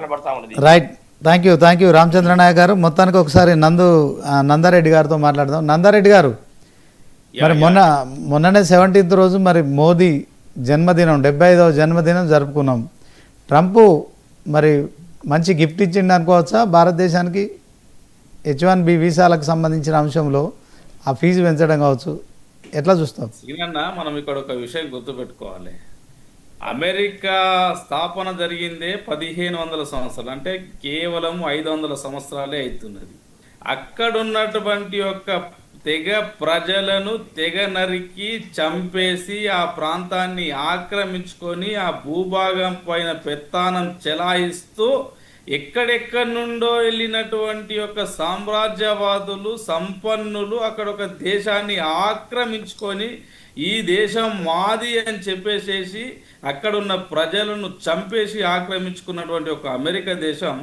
కనబడతా ఉన్నది. Right thank you thank you Ramachandra Nayak గారు మొత్తానికి ఒకసారి నందు నందారెడ్డి గారితో మాట్లాడదాం. నందారెడ్డి గారు మరి మొన్న మొన్ననే సెవెంటీన్త్ రోజు మరి మోదీ జన్మదినం డెబ్బై ఐదవ జన్మదినం జరుపుకున్నాం. ట్రంప్ మరి మంచి గిఫ్ట్ ఇచ్చిండు అనుకోవచ్చా? భారతదేశానికి హెచ్ వన్ బి వీసాలకు సంబంధించిన అంశంలో ఆ ఫీజు పెంచడం కావచ్చు. ఎట్లా చూస్తాం సీనన్న మనం ఇక్కడ ఒక విషయం గుర్తుపెట్టుకోవాలి. అమెరికా స్థాపన జరిగిందే పదిహేను వందల సంవత్సరాలు. అంటే కేవలం ఐదు వందల సంవత్సరాలే అవుతున్నది. అక్కడున్నటువంటి యొక్క తెగ ప్రజలను తెగ నరికి చంపేసి ఆ ప్రాంతాన్ని ఆక్రమించుకొని ఆ భూభాగం పైన పెత్తానం చెలాయిస్తూ ఎక్కడెక్కడి నుండో వెళ్ళినటువంటి యొక్క సామ్రాజ్యవాదులు సంపన్నులు అక్కడ ఒక దేశాన్ని ఆక్రమించుకొని ఈ దేశం మాది అని చెప్పేసేసి అక్కడున్న ప్రజలను చంపేసి ఆక్రమించుకున్నటువంటి ఒక అమెరికా దేశం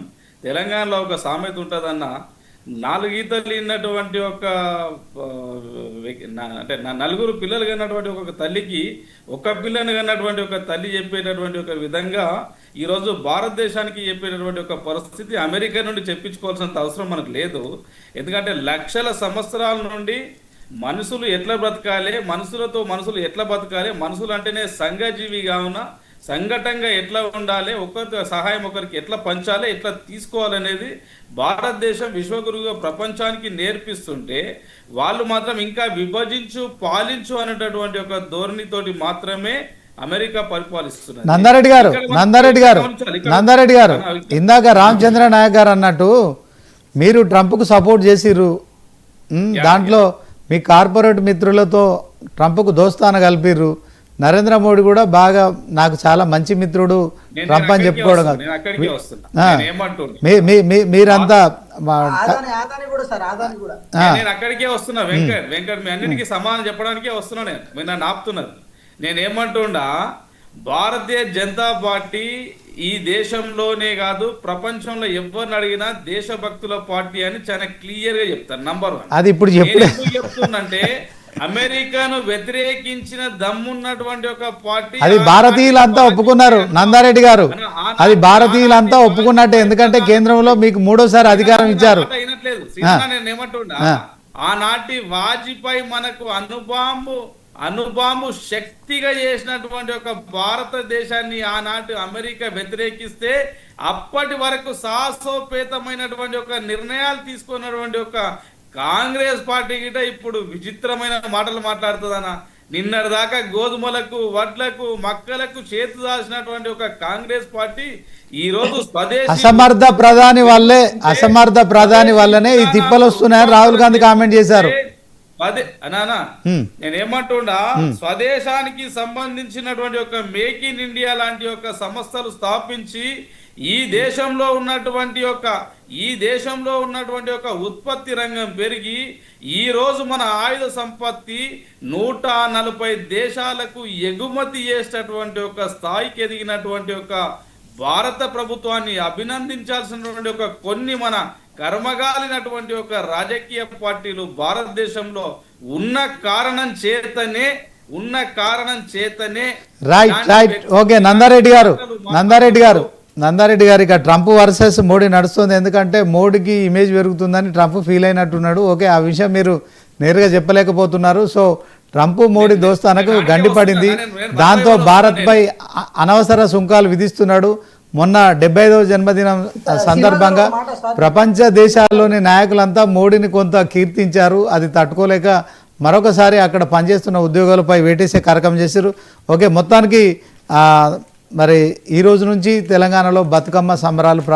తెలంగాణలో ఒక సామెత ఉంటుందన్న నాలుగు ఈతలు ఇన్నటువంటి ఒక అంటే నా నలుగురు పిల్లలు కన్నటువంటి ఒక తల్లికి ఒక పిల్లని కన్నటువంటి ఒక తల్లి చెప్పేటటువంటి ఒక విధంగా ఈరోజు భారతదేశానికి చెప్పేటటువంటి ఒక పరిస్థితి అమెరికా నుండి చెప్పించుకోవాల్సినంత అవసరం మనకు లేదు. ఎందుకంటే లక్షల సంవత్సరాల నుండి మనుషులు ఎట్లా బ్రతకాలి మనుషులతో మనుషులు ఎట్లా బ్రతకాలి మనుషులు అంటేనే సంఘజీవి కావున సంఘటంగా ఎట్లా ఉండాలి ఒకరి సహాయం ఒకరికి ఎట్లా పంచాలి ఎట్లా తీసుకోవాలనేది భారతదేశం విశ్వగురువుగా ప్రపంచానికి నేర్పిస్తుంటే వాళ్ళు మాత్రం ఇంకా విభజించు పాలించు అనేటటువంటి ఒక ధోరణితోటి మాత్రమే అమెరికా పరిపాలిస్తున్నది. నందారెడ్డి గారు నందారెడ్డి గారు నందారెడ్డి గారు ఇందాక రామచంద్ర నాయక్ గారు అన్నట్టు మీరు ట్రంప్కు సపోర్ట్ చేసిర్రు. దాంట్లో మీ కార్పొరేట్ మిత్రులతో ట్రంప్కు దోస్తాన కలిపిర్రు. నరేంద్ర మోడీ కూడా బాగా నాకు చాలా మంచి మిత్రుడు నేను ట్రంప్ అని అక్కడికే చెప్పుకోవడం కాదు. నేను అక్కడికే వస్తున్నా. ఆ. నేను ఏమంటున్నా మీ మీ మీ- మీరంతా మా- ఆదాని ఆదాని కూడా సార్ ఆదాని కూడా. ఆ. నేను అక్కడికే వస్తున్నా వెంకట్ వెంకట్ మీ అన్నిటికీ సమాధానం చెప్పడానికే వస్తున్నా నేను. మీరు నన్ను ఆపుతున్నారు. నేను ఏమంటుండా భారతీయ జనతా పార్టీ ఈ దేశంలోనే కాదు ప్రపంచంలో ఎవరిని అడిగినా దేశభక్తుల పార్టీ అని చాలా క్లియర్గా చెప్తాను నంబర్ వన్ అది ఇప్పుడు చెప్తున్నంటే అమెరికాను వ్యతిరేకించిన దమ్మున్నటువంటి ఒక పార్టీ అది భారతీయులంతా ఒప్పుకున్నారు. నందారెడ్డి గారు. అది భారతీయులంతా ఒప్పుకున్నట్టే. ఎందుకంటే కేంద్రంలో మీకు మూడోసారి అధికారం ఇచ్చారు. ఆనాటి వాజ్పేయి మనకు అనుబాంబు అనుబాంబు శక్తిగా చేసినటువంటి ఒక భారతదేశాన్ని ఆనాటి అమెరికా వ్యతిరేకిస్తే అప్పటి వరకు సాహసోపేతమైనటువంటి ఒక నిర్ణయాలు తీసుకున్నటువంటి ఒక కాంగ్రెస్ పార్టీ గిట ఇప్పుడు విచిత్రమైన మాటలు మాట్లాడుతుందన్న. నిన్నటి దాకా గోధుమలకు వడ్లకు మక్కలకు చేతు దాల్చినటువంటి ఒక కాంగ్రెస్ పార్టీ ఈ రోజు అసమర్థ ప్రధాని వల్లే అసమర్థ ప్రధాని వల్లనే ఈ తిప్పలు వస్తున్నాయని రాహుల్ గాంధీ కామెంట్ చేశారు. నేనేమంటుండా స్వదేశానికి సంబంధించినటువంటి ఒక మేక్ ఇన్ ఇండియా లాంటి యొక్క సంస్థలు స్థాపించి ఈ దేశంలో ఉన్నటువంటి యొక్క ఈ దేశంలో ఉన్నటువంటి ఒక ఉత్పత్తి రంగం పెరిగి ఈ రోజు మన ఆయుధ సంపత్తి నూట నలభై దేశాలకు ఎగుమతి చేసేటటువంటి ఒక స్థాయికి ఎదిగినటువంటి ఒక భారత ప్రభుత్వాన్ని అభినందించాల్సినటువంటి ఒక కొన్ని మన కర్మగాలినటువంటి ఒక రాజకీయ పార్టీలు భారతదేశంలో ఉన్న కారణం చేతనే ఉన్న కారణం చేతనే రైట్ రైట్ ఓకే నందారెడ్డి గారు నందారెడ్డి గారు నందారెడ్డి గారు ఇక ట్రంప్ వర్సెస్ మోడీ నడుస్తుంది. ఎందుకంటే మోడీకి ఇమేజ్ పెరుగుతుందని ట్రంప్ ఫీల్ అయినట్టున్నాడు. ఓకే ఆ విషయం మీరు నేరుగా చెప్పలేకపోతున్నారు. సో ట్రంప్ మోడీ దోస్తానకు నేను గండి పడింది నేను- నేను దాంతో భారత్పై అనవసర సుంకాలు విధిస్తున్నాడు. మొన్న డెబ్బై ఐదవ జన్మదినం సందర్భంగా ప్రపంచ దేశాల్లోని నాయకులంతా మోడీని కొంత కీర్తించారు. అది తట్టుకోలేక మరొకసారి అక్కడ పనిచేస్తున్న ఉద్యోగులపై వేటేసే కార్యక్రమం చేశారు. ఓకే మొత్తానికి మరి ఈ రోజు నుంచి తెలంగాణలో బతుకమ్మ సంబరాలు